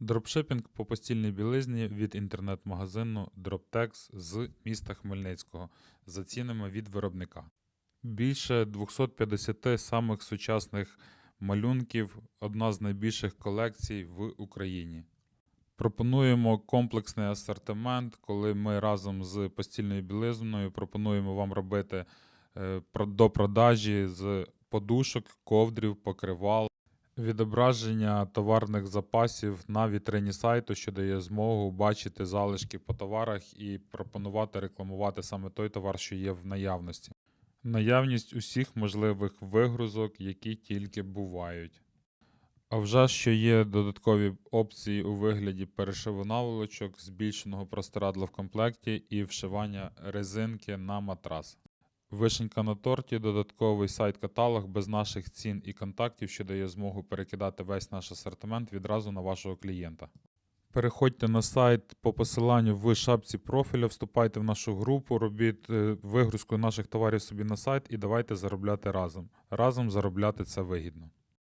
Дропшипінг по постільній білизні від інтернет-магазину Droptex з міста Хмельницького за цінами від виробника. Більше 250 самих сучасних малюнків, одна з найбільших колекцій в Україні. Пропонуємо комплексний асортимент, коли ми разом з постільною білизною пропонуємо вам робити е, до продажі з подушок, ковдрів, покривал, відображення товарних запасів на вітрині сайту, що дає змогу бачити залишки по товарах і пропонувати рекламувати саме той товар, що є в наявності. Наявність усіх можливих вигрузок, які тільки бувають. А вже що є додаткові опції у вигляді перешиву наволочок, збільшеного простирадла в комплекті і вшивання резинки на матрас. Вишенька на торті, додатковий сайт-каталог без наших цін і контактів, що дає змогу перекидати весь наш асортимент відразу на вашого клієнта. Переходьте на сайт по посиланню в шапці профіля, вступайте в нашу групу, робіть е, вигрузку наших товарів собі на сайт і давайте заробляти разом. Разом заробляти це вигідно.